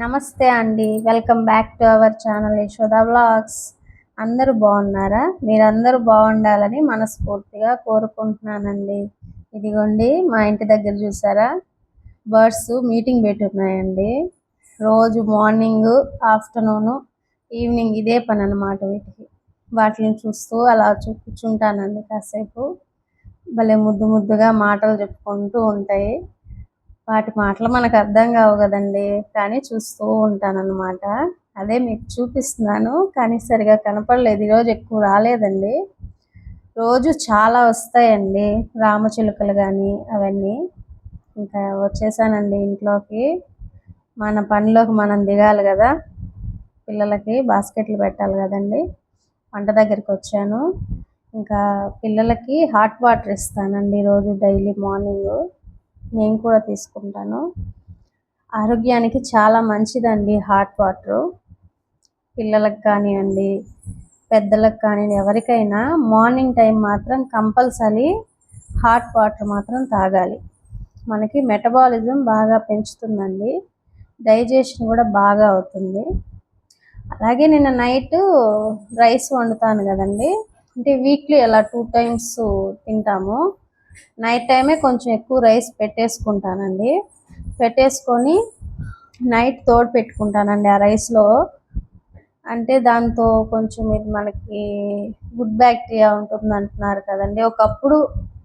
నమస్తే అండి. Welcome back to our channel Yashoda blogs అందరూ బాగున్నారా? మీరందరూ బాగుండాలని మనస్ఫూర్తిగా కోరుకుంటున్నానండి. ఇదిగోండి మా ఇంటి దగ్గర చూసారా? బర్డ్స్ మీటింగ్ పెట్టున్నాయండి. రోజు మార్నింగ్ ఆఫ్టర్నూన్ ఈవినింగ్ ఇదే పని అనమాట వీటికి. వాటిని చూస్తూ అలా చూ కూర్చుంటానండి కాసేపు. భలే ముద్దు ముద్దుగా మాటలు చెప్పుకుంటూ ఉంటాయి. వాటి మాటలు మనకు అర్థం కావు కదండి. కానీ చూస్తూ ఉంటానన్నమాట. అదే మీకు చూపిస్తున్నాను. కానీ సరిగా కనపడలేదు. ఈరోజు ఎక్కువ రాలేదండి. రోజు చాలా వస్తాయండి. రామచిలుకలు కానీ అవన్నీ. ఇంకా వచ్చేసానండి ఇంట్లోకి. మన పనిలోకి మనం దిగాలి కదా. పిల్లలకి బాస్కెట్లు పెట్టాలి కదండి. వంట దగ్గరికి వచ్చాను. ఇంకా పిల్లలకి హాట్ వాటర్ ఇస్తానండి రోజు డైలీ మార్నింగ్. నేను కూడా తీసుకుంటాను. ఆరోగ్యానికి చాలా మంచిదండి హాట్ వాటర్. పిల్లలకు కానివ్వండి పెద్దలకు కానివ్వండి ఎవరికైనా మార్నింగ్ టైం మాత్రం కంపల్సరీ హాట్ వాటర్ మాత్రం తాగాలి. మనకి మెటబాలిజం బాగా పెంచుతుందండి. డైజెషన్ కూడా బాగా అవుతుంది. అలాగే నిన్న నైట్ రైస్ వండుతాను కదండి. అంటే వీక్లీ అలా టూ టైమ్స్ తింటాము. నైట్ టైమే కొంచెం ఎక్కువ రైస్ పెట్టేసుకుంటానండి. పెట్టేసుకొని నైట్ తోడు పెట్టుకుంటానండి ఆ రైస్లో. అంటే దాంతో కొంచెం ఇది మనకి గుడ్ బ్యాక్టీరియా ఉంటుంది అంటున్నారు కదండి. ఒకప్పుడు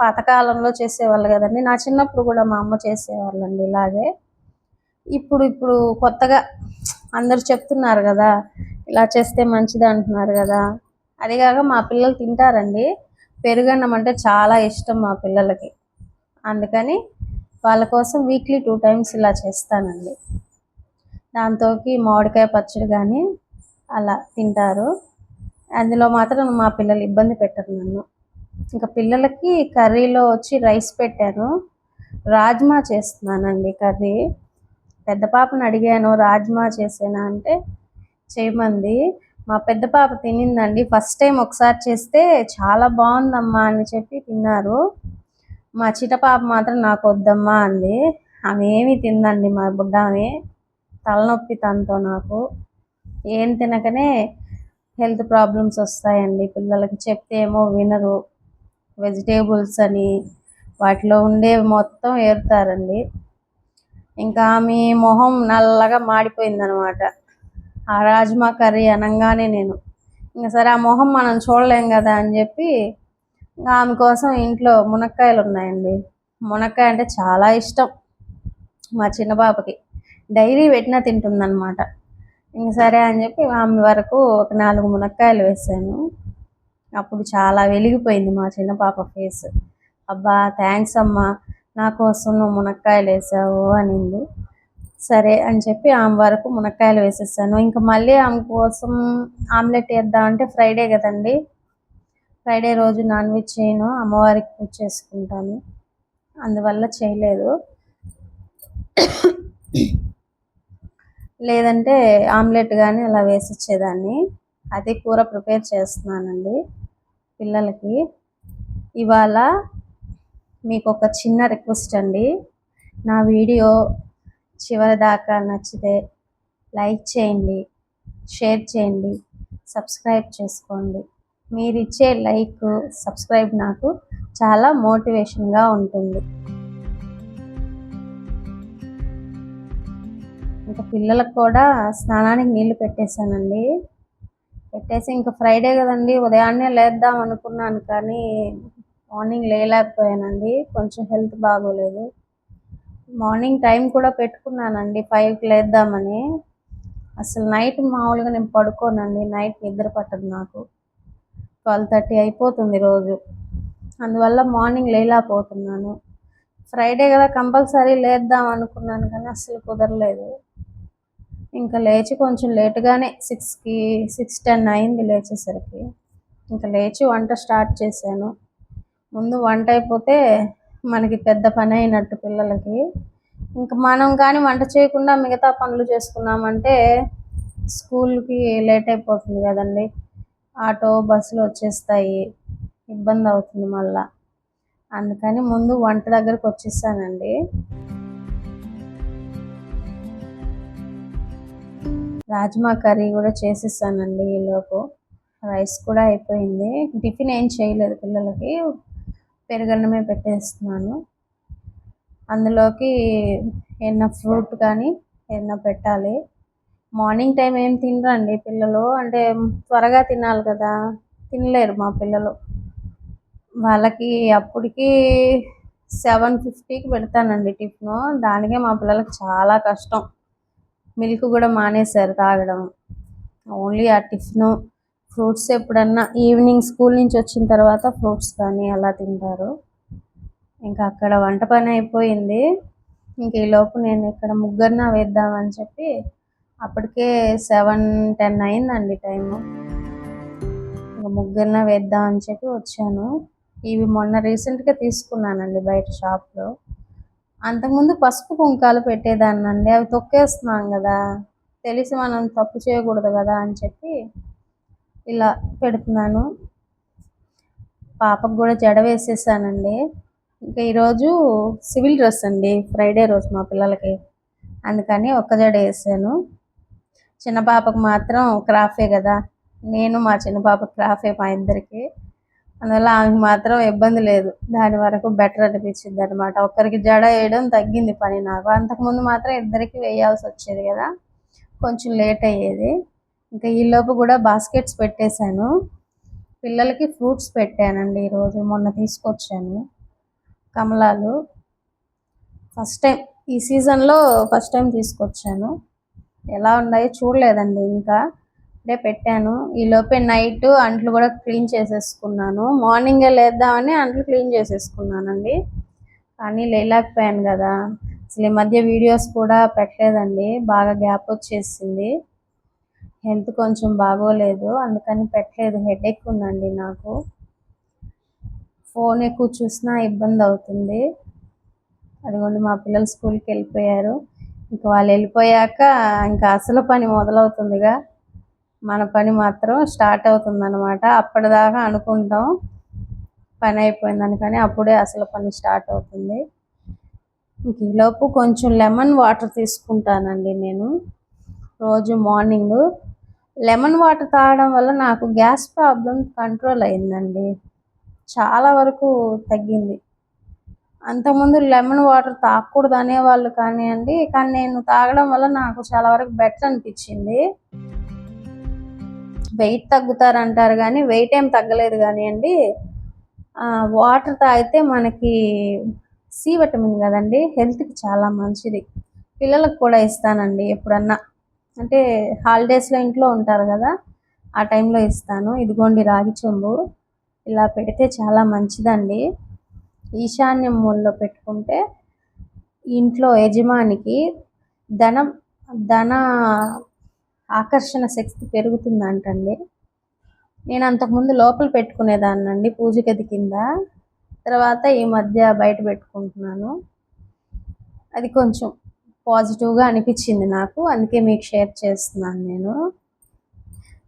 పాతకాలంలో చేసేవాళ్ళు కదండి. నా చిన్నప్పుడు కూడా మా అమ్మ చేసేవాళ్ళండి ఇలాగే. ఇప్పుడు ఇప్పుడు కొత్తగా అందరు చెప్తున్నారు కదా ఇలా చేస్తే మంచిది అంటున్నారు కదా. అదిగాక మా పిల్లలు తింటారండి. పెరుగన్నం అంటే చాలా ఇష్టం మా పిల్లలకి. అందుకని వాళ్ళ కోసం వీక్లీ టూ టైమ్స్ ఇలా చేస్తానండి. దాంతోకి మామిడికాయ పచ్చడి కానీ అలా తింటారు. అందులో మాత్రం మా పిల్లలు ఇబ్బంది పెట్టరు నన్ను. ఇంకా పిల్లలకి కర్రీలో వచ్చి రైస్ పెట్టాను. రాజ్మా చేస్తున్నానండి కర్రీ. పెద్ద పాపను అడిగాను రాజ్మా చేసేనా అంటే చేయమంది. మా పెద్ద పాప తినిందండి. ఫస్ట్ టైం ఒకసారి చేస్తే చాలా బాగుందమ్మా అని చెప్పి తిన్నారు. మా చిట పాప మాత్రం నాకు వద్దమ్మా అంది. ఆమె ఏమి తిందండి మా బుడ్డ ఆమె. తలనొప్పి తనతో నాకు. ఏం తినకనే హెల్త్ ప్రాబ్లమ్స్ వస్తాయండి. పిల్లలకి చెప్తే ఏమో వినరు. వెజిటేబుల్స్ అని వాటిలో ఉండేవి మొత్తం ఏరుతారండి. ఇంకా మీ మొహం నల్లగా మాడిపోయిందనమాట. ఆ రాజ్మా కర్రీ అనగానే నేను. ఇంకా సరే ఆ మొహం మనం చూడలేం కదా అని చెప్పి ఇంకా ఆమె కోసం ఇంట్లో మునక్కాయలు ఉన్నాయండి. మునక్కాయ అంటే చాలా ఇష్టం మా చిన్న పాపకి. డైరీ పెట్టినా తింటుందన్నమాట. ఇంక సరే అని చెప్పి ఆమె వరకు ఒక నాలుగు మునక్కాయలు వేసాను. అప్పుడు చాలా వెలిగిపోయింది మా చిన్న పాప ఫేస్. అబ్బా థ్యాంక్స్ అమ్మా. నా కోసం నువ్వు మునక్కాయలు వేసావు అనింది. సరే అని చెప్పి ఆమె వరకు మునక్కాయలు వేసేసాను. ఇంకా మళ్ళీ ఆమె కోసం ఆమ్లెట్ వేద్దామంటే ఫ్రైడే కదండి. ఫ్రైడే రోజు నాన్ వెజ్ చేయను అమ్మవారికి పూజ చేసుకుంటాను. అందువల్ల చేయలేదు. లేదంటే ఆమ్లెట్ కానీ అలా వేసిచ్చేదాన్ని. అది కూర ప్రిపేర్ చేస్తున్నానండి పిల్లలకి. ఇవాళ మీకు ఒక చిన్న రిక్వెస్ట్ అండి. నా వీడియో చివరి దాకా నచ్చితే లైక్ చేయండి షేర్ చేయండి సబ్స్క్రైబ్ చేసుకోండి. మీరు ఇచ్చే లైక్ సబ్స్క్రైబ్ నాకు చాలా మోటివేషన్గా ఉంటుంది. ఇంకా పిల్లలకు కూడా స్నానానికి నీళ్ళు పెట్టేశానండి. పెట్టేసి ఇంకా ఫ్రైడే కదండి ఉదయాన్నే లేద్దాం అనుకున్నాను కానీ మార్నింగ్ లేలేకపోయానండి. కొంచెం హెల్త్ బాగోలేదు. మార్నింగ్ టైం కూడా పెట్టుకున్నానండి ఫైవ్కి లేద్దామని. అసలు నైట్ మామూలుగా నేను పడుకోనండి నైట్ నిద్ర పట్టదు నాకు. ట్వెల్వ్ థర్టీ అయిపోతుంది రోజు. అందువల్ల మార్నింగ్ లేలాపోతున్నాను ఫ్రైడే కదా కంపల్సరీ లేద్దాం అనుకున్నాను కానీ అసలు కుదరలేదు. ఇంకా లేచి కొంచెం లేటుగానే సిక్స్కి సిక్స్ టెన్ అయింది లేచేసరికి. ఇంకా లేచి వంట స్టార్ట్ చేశాను. ముందు వంట అయిపోతే మనకి పెద్ద పని అయినట్టు పిల్లలకి. ఇంకా మనం కానీ వంట చేయకుండా మిగతా పనులు చేసుకున్నామంటే స్కూల్కి లేట్ అయిపోతుంది కదండి. ఆటో బస్సులు వచ్చేస్తాయి. ఇబ్బంది అవుతుంది మళ్ళా. అందుకని ముందు వంట దగ్గరకు వచ్చేసానండి. రాజ్మా కర్రీ కూడా చేసేసానండి ఈలోపు. రైస్ కూడా అయిపోయింది. టిఫిన్ ఏం చేయలేదు పిల్లలకి. పెరుగన్నమే పెట్టేస్తున్నాను. అందులోకి ఏమన్నా ఫ్రూట్ కానీ ఏమన్నా పెట్టాలి. మార్నింగ్ టైం ఏం తినరండి పిల్లలు? అంటే త్వరగా తినాలి కదా. తినలేరు మా పిల్లలు. వాళ్ళకి అప్పటికి సెవెన్ ఫిఫ్టీకి పెడతానండి టిఫిన్. దానికే మా పిల్లలకు చాలా కష్టం. మిల్క్ కూడా మానేశారు తాగడం. ఓన్లీ ఆ టిఫిను. ఫ్రూట్స్ ఎప్పుడన్నా ఈవినింగ్ స్కూల్ నుంచి వచ్చిన తర్వాత ఫ్రూట్స్ కానీ అలా తింటారు. ఇంకా అక్కడ వంట పని అయిపోయింది. ఇంక ఈలోపు నేను ఇక్కడ ముగ్గురిన వేద్దామని చెప్పి అప్పటికే సెవెన్ టెన్ అయిందండి టైము. ఇంకా ముగ్గురిన వేద్దామని చెప్పి వచ్చాను. ఇవి మొన్న రీసెంట్గా తీసుకున్నానండి బయట షాప్లో. అంతకుముందు పసుపు కుంకాలు పెట్టేదాన్నండి అవి తొక్కేస్తున్నాం కదా తెలిసి మనం తప్పు చేయకూడదు కదా అని చెప్పి ఇలా పెడుతున్నాను. పాపకు కూడా జడ వేసేసానండి. ఇంకా ఈరోజు సివిల్ డ్రెస్ అండి. ఫ్రైడే రోజు మా పిల్లలకి. అందుకని ఒక్క జడ వేసాను. చిన్న పాపకు మాత్రం క్రాఫే కదా. నేను మా చిన్న పాప క్రాఫే మా ఇద్దరికి. అందువల్ల ఆమెకు మాత్రం ఇబ్బంది లేదు. దాని వరకు బెటర్ అనిపించింది అనమాట ఒక్కరికి జడ వేయడం తగ్గింది పని నాకు. అంతకుముందు మాత్రం ఇద్దరికి వేయాల్సి వచ్చేది కదా. కొంచెం లేట్ అయ్యేది. ఇంకా ఈలోపు కూడా బాస్కెట్స్ పెట్టేశాను. పిల్లలకి ఫ్రూట్స్ పెట్టానండి ఈరోజు మొన్న తీసుకొచ్చాను. కమలాలు. ఫస్ట్ టైం ఈ సీజన్లో ఫస్ట్ టైం తీసుకొచ్చాను. ఎలా ఉన్నాయో చూడలేదండి ఇంకా. ఇప్పుడే పెట్టాను. ఈలోపే నైట్ అంట్లు కూడా క్లీన్ చేసేసుకున్నాను. మార్నింగే లేద్దామని అంట్లు క్లీన్ చేసేసుకున్నానండి. కానీ లేలేకపోయాను కదా. అసలు ఈ మధ్య వీడియోస్ కూడా పెట్టలేదండి. బాగా గ్యాప్ వచ్చేసింది. హెల్త్ కొంచెం బాగోలేదు అందుకని పెట్టలేదు. హెడేక్ ఉందండి నాకు. ఫోన్ ఎక్కువ చూసినా ఇబ్బంది అవుతుంది. అదిగోండి మా పిల్లలు స్కూల్కి వెళ్ళిపోయారు. ఇంకా వాళ్ళు వెళ్ళిపోయాక ఇంకా అసలు పని మొదలవుతుందిగా. మన పని మాత్రం స్టార్ట్ అవుతుంది అనమాట అప్పటిదాకా అనుకుంటాం పని అయిపోయిందని కానీ అప్పుడే అసలు పని స్టార్ట్ అవుతుంది. ఇంక ఈలోపు కొంచెం లెమన్ వాటర్ తీసుకుంటానండి నేను. రోజు మార్నింగ్ లెమన్ వాటర్ తాగడం వల్ల నాకు గ్యాస్ ప్రాబ్లం కంట్రోల్ అయిందండి. చాలా వరకు తగ్గింది. అంతకుముందు లెమన్ వాటర్ తాగకూడదు అనేవాళ్ళు కానివ్వండి కానీ నేను తాగడం వల్ల నాకు చాలా వరకు బెటర్ అనిపించింది. వెయిట్ తగ్గుతారంటారు కానీ వెయిట్ ఏం తగ్గలేదు కానివ్వండి. వాటర్ తాగితే మనకి సి విటమిన్ కదండి హెల్త్కి చాలా మంచిది. పిల్లలకు కూడా ఇస్తానండి ఎప్పుడన్నా. అంటే హాలిడేస్లో ఇంట్లో ఉంటారు కదా ఆ టైంలో ఇస్తాను. ఇదిగోండి రాగి చెంబు. ఇలా పెడితే చాలా మంచిదండి. ఈశాన్యం మూలలో పెట్టుకుంటే ఇంట్లో యజమానికి ధనం ధన ఆకర్షణ శక్తి పెరుగుతుందంటండి. నేను అంతకుముందు లోపల పెట్టుకునేదాన్నండి పూజ గది కింద. తర్వాత ఈ మధ్య బయట పెట్టుకుంటున్నాను. అది కొంచెం పాజిటివ్గా అనిపించింది నాకు. అందుకే మీకు షేర్ చేస్తున్నాను నేను.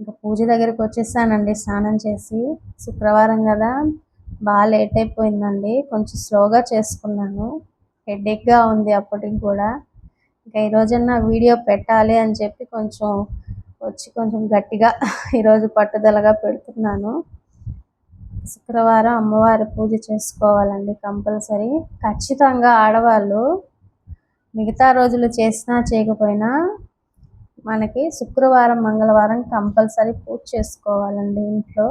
ఇంకా పూజ దగ్గరికి వచ్చేసానండి స్నానం చేసి. శుక్రవారం కదా బాగా లేట్ అయిపోయిందండి. కొంచెం స్లోగా చేసుకున్నాను. హెడేక్గా ఉంది అప్పటికి కూడా. ఇంకా ఈరోజన్నా వీడియో పెట్టాలి అని చెప్పి కొంచెం వచ్చి కొంచెం గట్టిగా ఈరోజు పట్టుదలగా పెడుతున్నాను. శుక్రవారం అమ్మవారి పూజ చేసుకోవాలండి కంపల్సరీ. ఖచ్చితంగా ఆడవాళ్ళు మిగతా రోజులు చేసినా చేయకపోయినా మనకి శుక్రవారం మంగళవారం కంపల్సరీ పూజ చేసుకోవాలండి ఇంట్లో.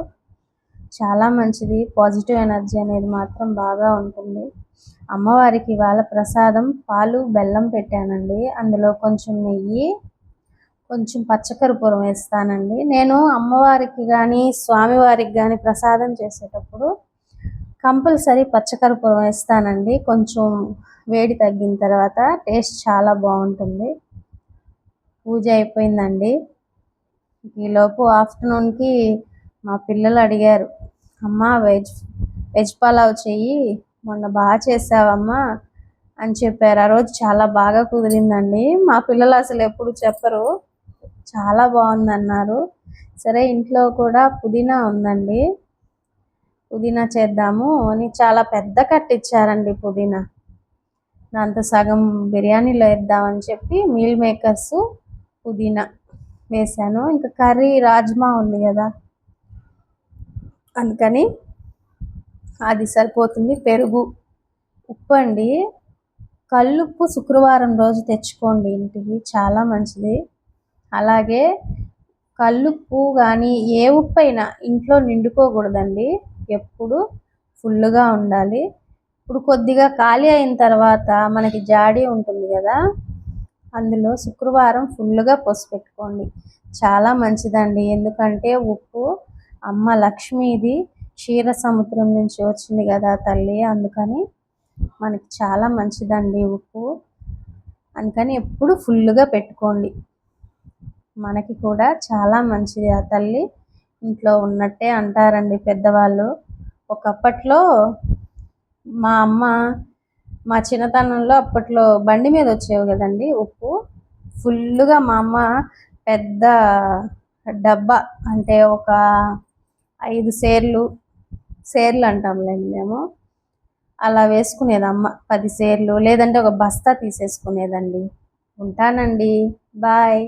చాలా మంచిది. పాజిటివ్ ఎనర్జీ అనేది మాత్రం బాగా ఉంటుంది. అమ్మవారికి ఇవాళ ప్రసాదం పాలు బెల్లం పెట్టానండి. అందులో కొంచెం నెయ్యి కొంచెం పచ్చకర్పూరం వేస్తానండి. నేను అమ్మవారికి కానీ స్వామివారికి కానీ ప్రసాదం చేసేటప్పుడు కంపల్సరీ పచ్చకర్పూరం వేస్తానండి. కొంచెం వేడి తగ్గిన తర్వాత టేస్ట్ చాలా బాగుంటుంది. పూజ అయిపోయిందండి. ఈలోపు ఆఫ్టర్నూన్కి మా పిల్లలు అడిగారు అమ్మ వెజ్ వెజ్ పలావ్ చెయ్యి మొన్న బాగా చేసావమ్మా అని చెప్పారు. ఆ రోజు చాలా బాగా కుదిరిందండి. మా పిల్లలు అసలు ఎప్పుడు చెప్పరు. చాలా బాగుంది అన్నారు సరే ఇంట్లో కూడా పుదీనా ఉందండి. పుదీనా చేద్దాము అని చాలా పెద్ద కట్టిచ్చారండి పుదీనా. దాంతో సగం బిర్యానీలో వేద్దామని చెప్పి మీల్ మేకర్స్ పుదీనా వేసాను. ఇంకా కర్రీ రాజ్మా ఉంది కదా అందుకని అది సరిపోతుంది. పెరుగు ఉప్పు అండి. కల్లుప్పు శుక్రవారం రోజు తెచ్చుకోండి ఇంటికి చాలా మంచిది. అలాగే కల్లుప్పు కానీ ఏ ఉప్పు అయినా ఇంట్లో నిండుకోకూడదండి. ఎప్పుడు ఫుల్గా ఉండాలి. ఇప్పుడు కొద్దిగా ఖాళీ అయిన తర్వాత మనకి జాడీ ఉంటుంది కదా అందులో శుక్రవారం ఫుల్గా పోసి పెట్టుకోండి. చాలా మంచిదండి. ఎందుకంటే ఉప్పు అమ్మ లక్ష్మీది క్షీర సముద్రం నుంచి వచ్చింది కదా తల్లి అందుకని మనకి చాలా మంచిదండి ఉప్పు. అందుకని ఎప్పుడు ఫుల్గా పెట్టుకోండి. మనకి కూడా చాలా మంచిది. ఆ తల్లి ఇంట్లో ఉన్నట్టే అంటారండి పెద్దవాళ్ళు. ఒకప్పట్లో మా అమ్మ మా చిన్నతనంలో అప్పట్లో బండి మీద వచ్చేవి కదండి ఉప్పు. ఫుల్గా మా అమ్మ పెద్ద డబ్బా అంటే ఒక ఐదు సేర్లు సేర్లు అంటాంలేండి మేము. అలా వేసుకునేది అమ్మ పది సేర్లు. లేదంటే ఒక బస్తా తీసేసుకునేదండి. ఉంటానండి. బాయ్.